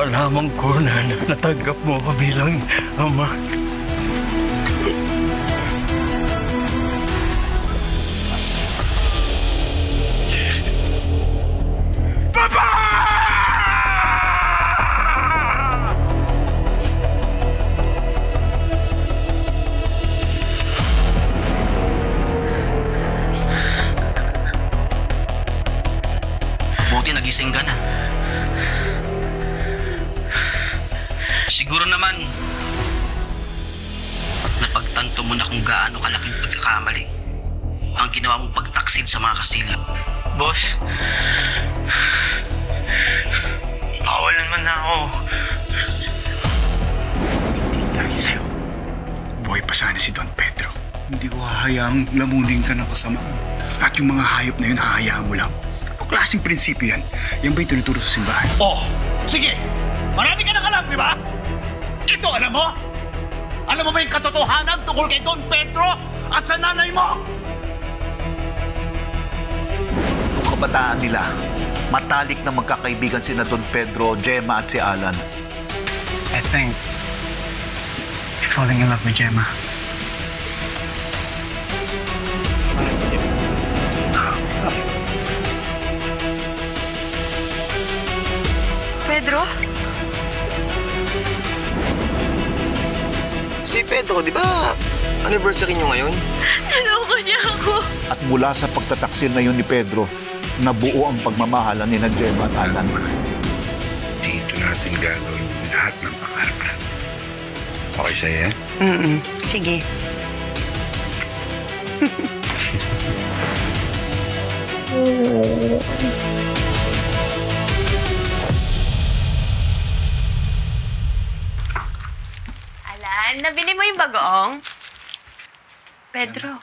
malaman ko na natanggap mo ko bilang ama. Buti nagising ka na. Siguro naman, napagtanto mo na kung gaano kalaking pagkakamali ang ginawa mong pagtaksil sa mga Kastilyo. Boss, pawalan man na ako. Hindi dahil sa'yo. Buhay pa sana si Don Pedro. Hindi ko hahayaang lamunin ka ng kasamaan. At yung mga hayop na yun, hahayaan mo lang. Ano klaseng prinsipyo yan? Yan ba yung tinuturo sa simbahan? Oh, sige. Marami ka nang alam, di ba? Ito, alam mo? Alam mo ba yung katotohanan tungkol kay Don Pedro at sa nanay mo? Nung kabataan nila, matalik na magkakaibigan sina Don Pedro, Gemma at si Alan. I think you're falling in love with Gemma. Pedro? Si Pedro, di ba anniversary nyo ngayon? Naloko niya ako. At mula sa pagtataksil na yun ni Pedro, nabuo ang pagmamahalan ni na Gemma at Alan. Dito natin gagawin lahat ng pangarap natin. Okay sa'yo yan? Mm Sige. Alan, nabili mo yung bagoong? Pedro,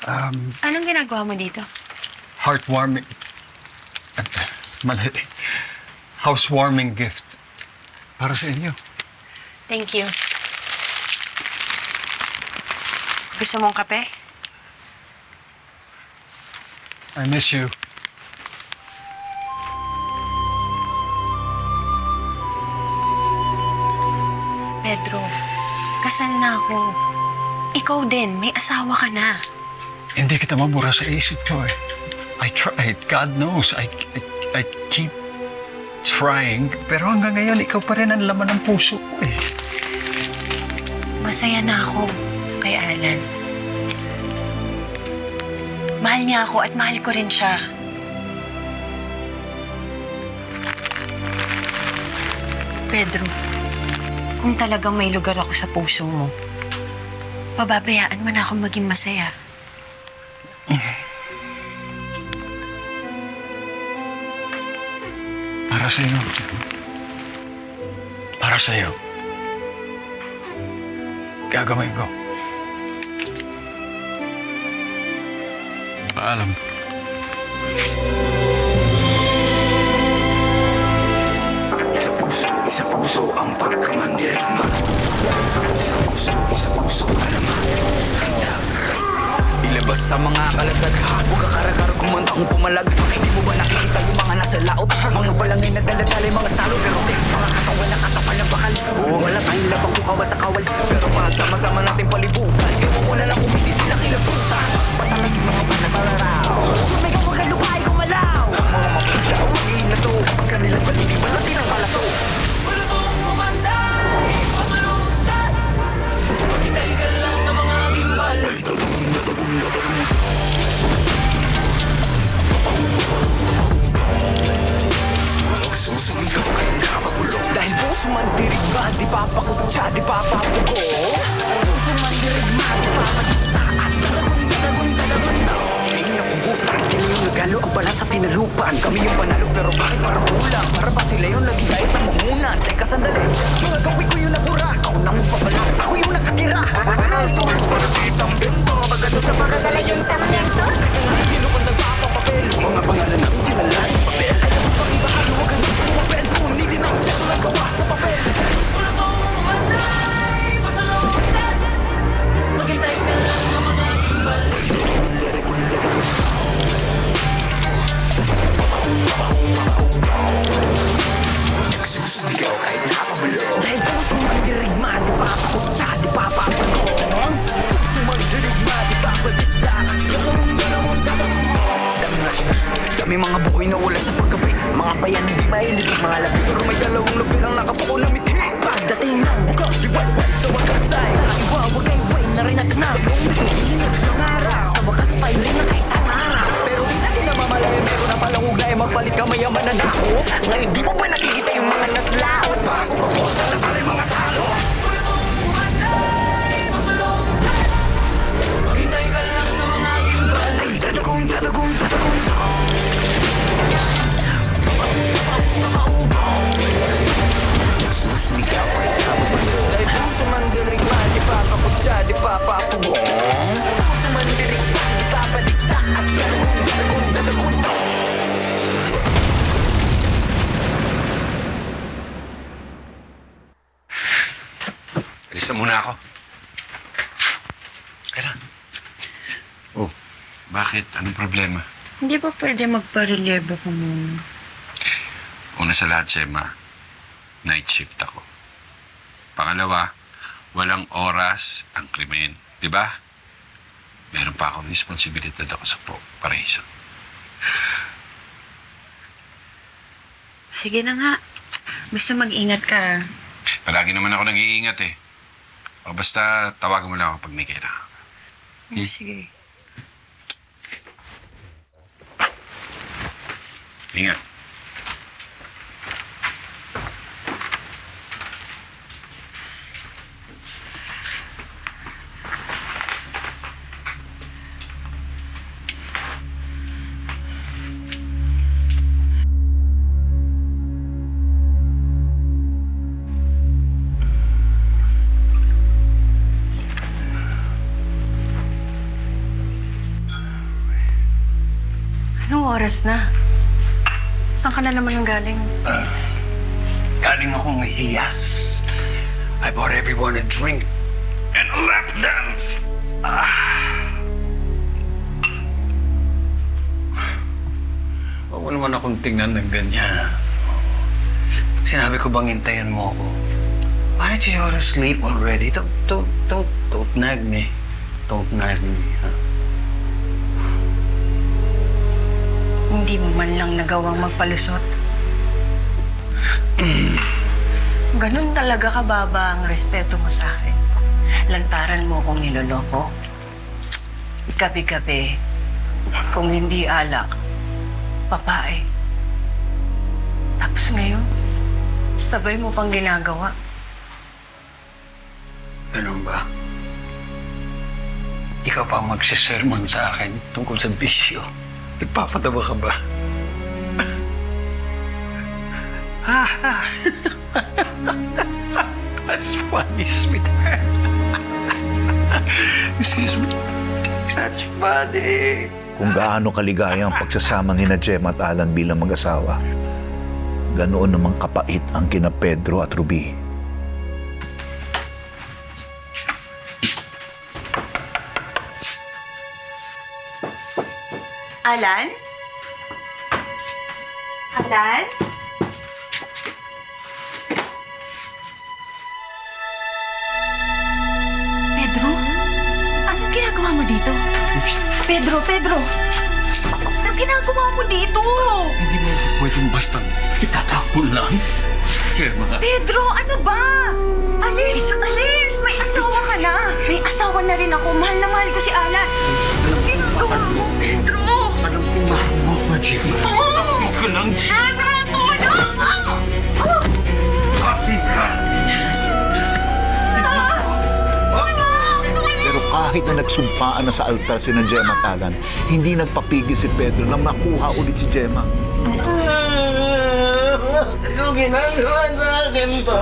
Um, anong ginagawa mo dito? heartwarming. At, mali. Housewarming gift. Para sa inyo. Thank you. Gusto mong kape? I miss you. Kasal na ako. Ikaw din, may asawa ka na. Hindi kita mabura sa isip ko eh. I tried. God knows. I, I, I keep trying. Pero hanggang ngayon, ikaw pa rin ang laman ng puso ko eh. Masaya na ako kay Alan. Mahal niya ako at mahal ko rin siya. Pedro, kung talagang may lugar ako sa puso mo, pababayaan mo na akong maging masaya. Para sa iyo. Para sa iyo. Gagawin ko. Paalam. Sa puso ang pagkamandirma. Sa puso, sa puso ka naman. Ilabas sa mga kalasag. Huwag kakaragar kumanta kung pumalag. Hindi mo ba nakikita yung mga nasa laot? Mga balangin na daladala yung mga salot Pero mga katawan na katapal ng bakal. Wala tayong labang kukawal sa kawal. Pero pag sama-sama natin palibutan Ewan ko na lang kung hindi sila kilabutan Man dirigma Di papakutsa, di papapugo. Puso man dirigma Di papagita At yung napugutan Sila yung nagalo Ang balat sa tinalupan. Kami yung panalo Pero bakit parang kulang Para ba sila yung nagigayat ng mahunan Teka sandali. Mga gawi ko yung nabura Ako nang magpapala. Ako yung nakatira. Ano ito? Para kitang bimbo Magano sa para sa layong pwede magparelyebo ko muna? Una sa lahat, Gemma, night shift ako. Pangalawa, walang oras ang krimen. Di ba? Meron pa akong responsibilidad ako sa po, paraiso. Sige na nga. Basta mag-ingat ka. Palagi naman ako nag-iingat eh. O basta tawagan mo lang ako pag may kailangan. Oh, sige. Ingat. Anong oras na? Saan ka na naman ang galing? Galing akong hiyas. I bought everyone a drink and a lap dance. Ah. Huwag mo naman akong tingnan ng ganyan. Sinabi ko bang hintayin mo ako? Why don't you go to sleep already? Don't, don't, don't, don't nag me. Don't nag me. ha? Hindi mo man lang nagawang magpalusot. Ganun talaga kababa ang respeto mo sa akin. Lantaran mo kung niloloko. Gabi-gabi, kung hindi alak, papae. Tapos ngayon, sabay mo pang ginagawa. Ganun ba? Ikaw pa ang magsisermon sa akin tungkol sa bisyo. Nagpapatawa ka ba? That's funny, sweetheart. Excuse me. That's funny. kung gaano kaligaya ang pagsasama ni na Gemma at Alan bilang mag-asawa. Ganoon namang kapait ang kina Pedro at Ruby. Alan? Alan? Pedro? Anong ginagawa mo dito? Pedro, Pedro! Anong ginagawa mo dito? Hindi mo pwedeng basta itatapon lang. Kaya mga... Pedro, ano ba? Alis, alis! May asawa ka na! May asawa na rin ako. Mahal na mahal ko si Alan. Anong ginagawa mo, ko lang Pedro, tulong mo! happy ka. Pero kahit na nagsumpaan na sa altar si na Gemma at Alan, hindi nagpapigil si Pedro na makuha ulit si Gemma. Ano ginagawa sa akin to?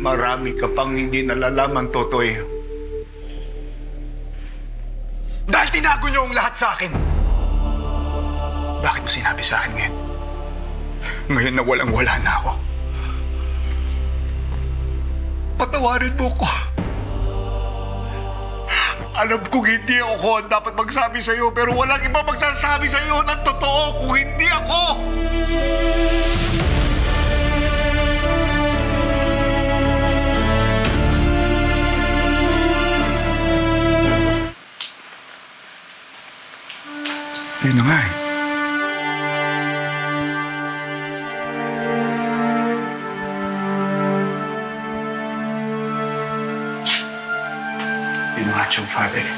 Marami, ka pang hindi nalalaman, Totoy. Dahil tinago niyo ang lahat sa akin. Bakit mo sinabi sa akin ngayon? Ngayon na walang-wala na ako. Patawarin mo ko. Alam kong hindi ako ang dapat magsabi sa iyo, pero walang iba magsasabi sa iyo ng totoo kung hindi ako. Yun na nga eh. Yun nga, Chong Father. Ano,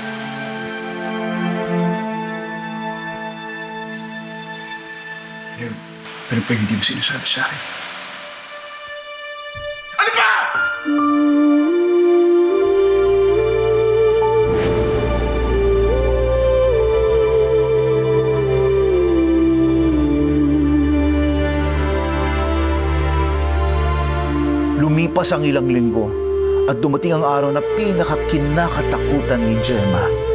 ano pa hindi mo sinasabi sa akin? Lumipas ang ilang linggo at dumating ang araw na pinakakinakatakutan ni Gemma.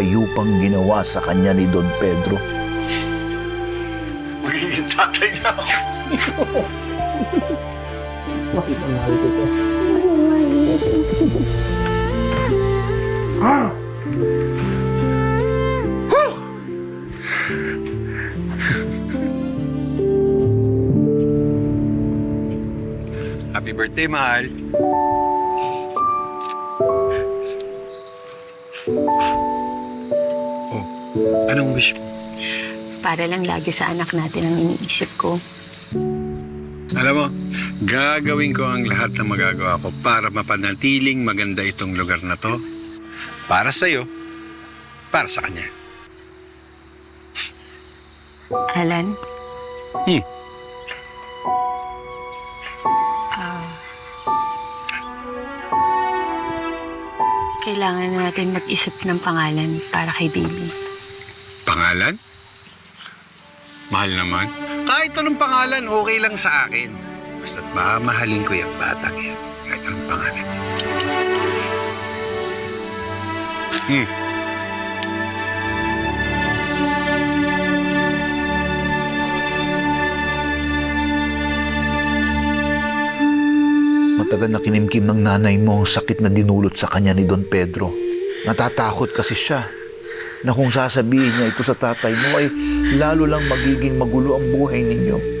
Ang kahayupang ginawa sa kanya ni Don Pedro. Magiging tatay na ako. Happy birthday, mahal. Anong wish mo? Para lang lagi sa anak natin ang iniisip ko. Alam mo, gagawin ko ang lahat na magagawa ko para mapanatiling maganda itong lugar na to. Para sa'yo, para sa kanya. Alan? Hmm. Ah. kailangan natin mag-isip ng pangalan para kay baby. Pangalan? Mahal naman. Kahit anong pangalan, okay lang sa akin. Basta't ba, mahalin ko yung batang yan. Kahit anong pangalan. Hmm. Matagal na kinimkim ng nanay mo ang sakit na dinulot sa kanya ni Don Pedro. Natatakot kasi siya na kung sasabihin niya ito sa tatay mo ay lalo lang magiging magulo ang buhay ninyo.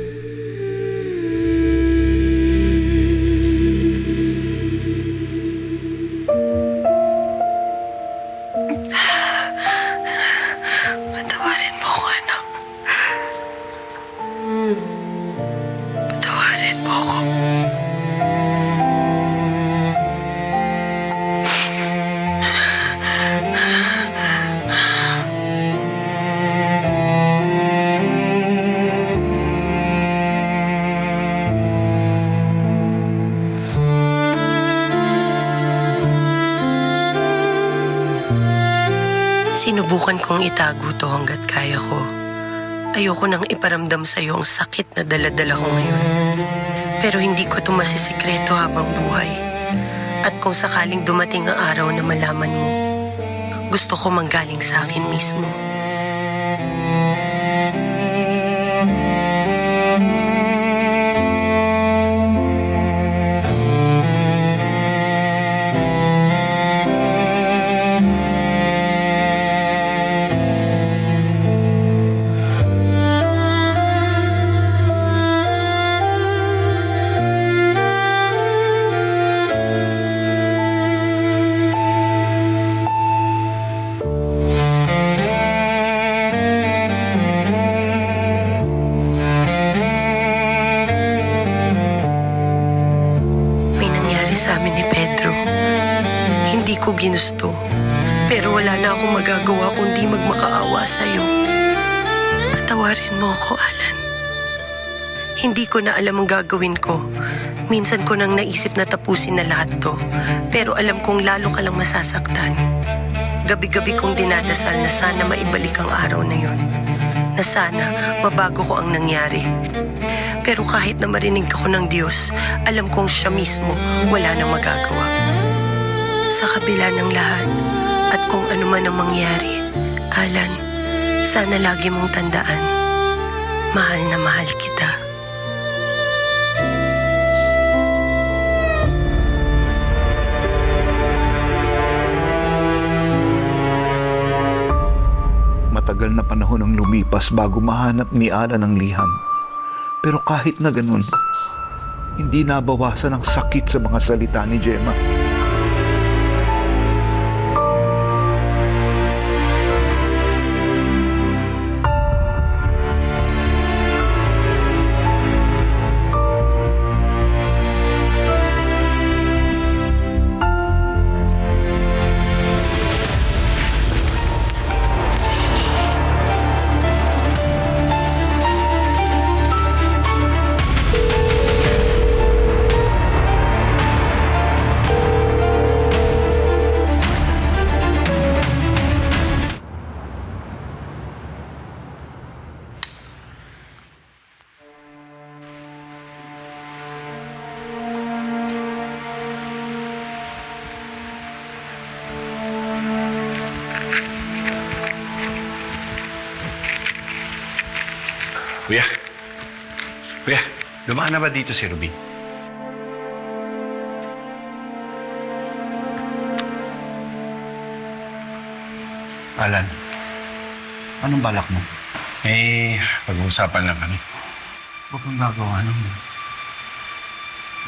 Kong itago to hanggat kaya ko. Ayoko nang iparamdam sa iyo ang sakit na daladala ko ngayon. Pero hindi ko ito masisikreto habang buhay. At kung sakaling dumating ang araw na malaman mo, gusto ko manggaling sa akin mismo. Na alam ang gagawin ko. Minsan ko nang naisip na tapusin na lahat to. Pero alam kong lalo ka lang masasaktan. Gabi-gabi kong dinadasal na sana maibalik ang araw na yon. Na sana mabago ko ang nangyari. Pero kahit na marinig ako ng Diyos, alam kong siya mismo wala nang magagawa. Sa kabila ng lahat, at kung ano man ang mangyari, Alan, sana lagi mong tandaan, mahal na mahal kita. Matagal na panahon ang lumipas bago mahanap ni Alan ang liham. Pero kahit na ganun, hindi nabawasan ang sakit sa mga salita ni Gemma. Na ba dito si Ruby? Alan, anong balak mo? Eh, pag-uusapan lang kami. Huwag kang gagawa ng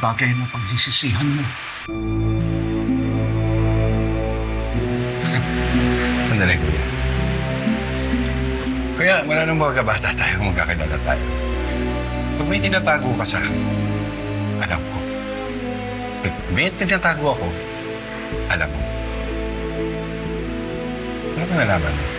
bagay na pagsisisihan mo. Sandali, kuya. Kuya, wala nang mga kabata tayo magkakilala tayo. Pag may tinatago ka sa akin, alam ko. Pag may tinatago ako, alam mo. Ano ka nalaman mo?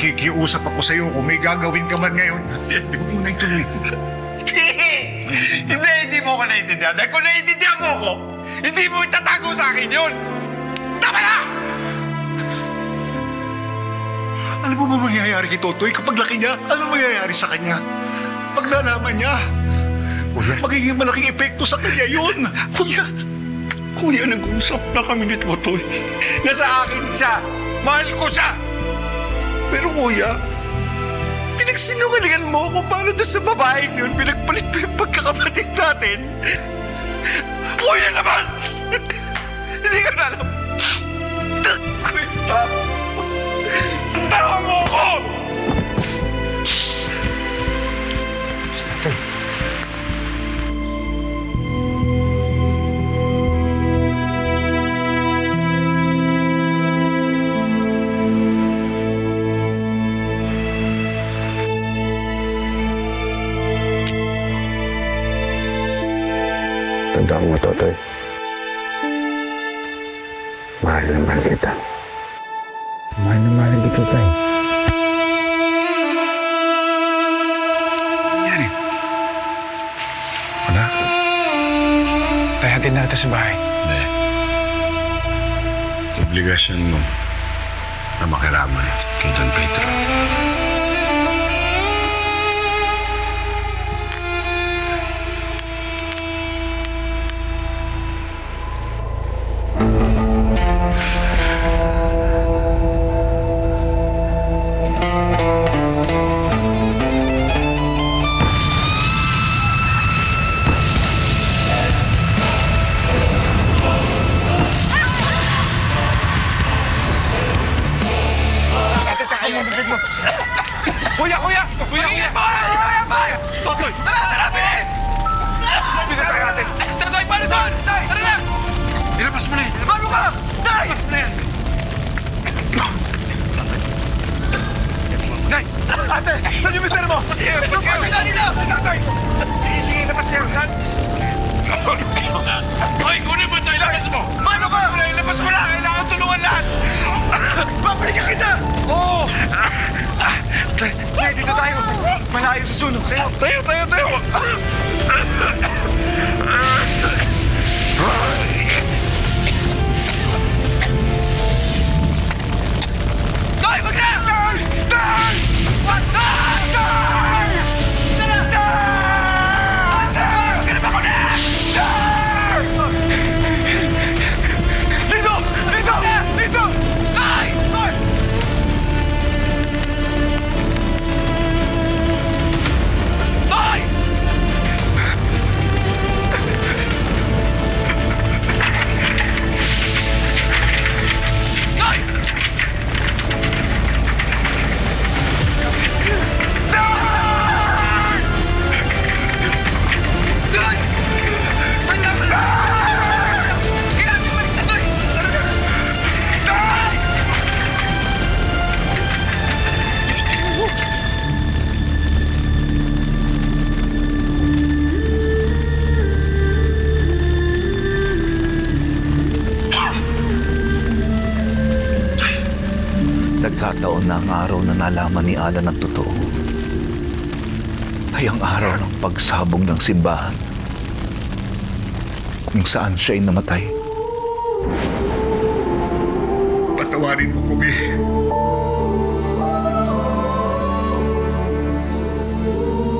Nakikiusap ako sa'yo kung may gagawin ka man ngayon. Huwag mo na ituloy. Hindi! Hindi, hindi mo ko naiintindihan. Dahil kung naiintindihan mo ko, hindi mo itatago sa akin yun! Tama na! Alam mo ba mangyayari kay Totoy kapag laki niya? Ano mangyayari sa kanya? Pag nalaman niya, magiging malaking epekto sa kanya yun. Kuya, kuya, nag-usap na kami ni Totoy. Nasa akin siya. Mahal ko siya. Pero kuya, pinagsinungalingan mo ako para doon sa babaeng yun. Pinagpalit mo yung pagkakapatid natin. Kuya naman! Hindi ko na alam. Kuya, tawa mo Totoy. Mahal na mahal kita. Mahal na mahal kita. Yan eh. Wala. Tay, hatid na kita sa bahay. Hindi. Obligasyon mo na makiramay Hoy, kunin mo tayo! Labas mo! Paano ka? Labas mo na! Kailangan tulungan lahat! Babalikan kita! Oo! Tay, dito tayo! Malayo sa sunog! Tayo, tayo, tayo! tayo. Tay, wag na! Tay! Tay! Alan ang totoo. Ay ang araw ng pagsabog ng simbahan. Kung saan siya ay namatay. Patawarin mo kami.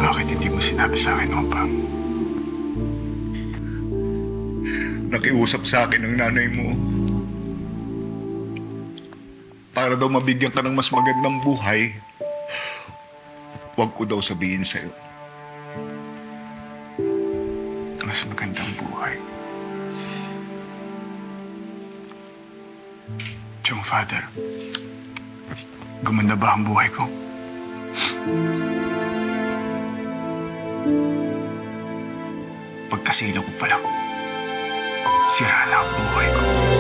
Bakit hindi mo sinabi sa akin pa? Nakiusap sa akin ang nanay mo. Para daw mabigyan ka ng mas magandang buhay, huwag ko daw sabihin sa'yo. Mas magandang buhay. Chong Father, gumanda ba ang buhay ko? Pagkasilo ko pa lang, sira na ang buhay ko.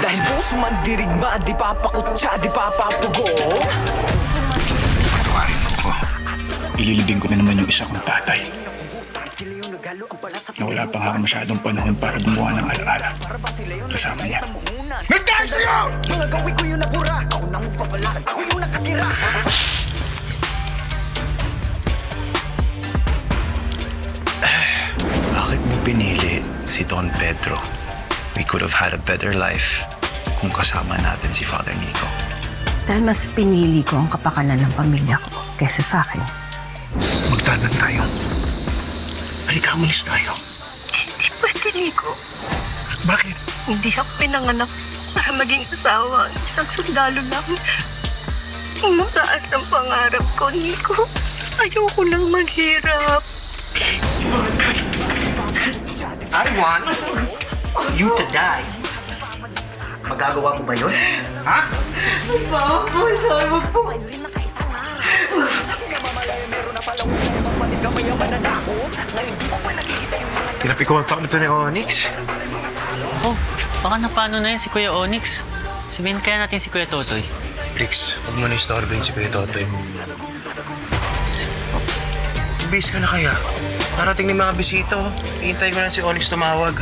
Dahil puso man dirigma, di papakutsa, di papapugo Patawarin mo ko. Ililibing ko na naman yung isa kong tatay. Na wala pa nga masyadong panahon para gumawa ng alaala. Kasama niya. Nagdahil sa'yo! Mga gawin ko yung nabura Ako nang papala, ako yung nakatira pinili si Don Pedro? We could have had a better life kung kasama natin si Father Nico. Dahil mas pinili ko ang kapakanan ng pamilya ko kaysa sa akin. Magtanan tayo. Halika, umalis tayo. Hindi pwede, Nico. Bakit? Hindi ako pinanganak para maging asawa. Isang sundalo lang. Mataas ang pangarap ko, Nico. Ayoko nang maghirap. I want you to die. Magagawa mo ba yun? Ha? Po. Mo ba nakikita yung mga Pinapikontak nito ni Onyx. Ako, baka napano na yun si Kuya Onyx. Sabihin kaya natin si Kuya Totoy. Rix, huwag mo na istorbohin si Kuya Totoy. Base ka na kaya? Narating ni mga bisita, oh. Hihintay ko na si Onyx tumawag.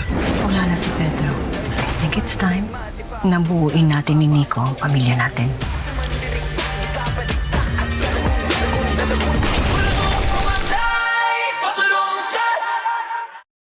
Wala na si Pedro. I think it's time na buuin natin ni Nico ang pamilya natin.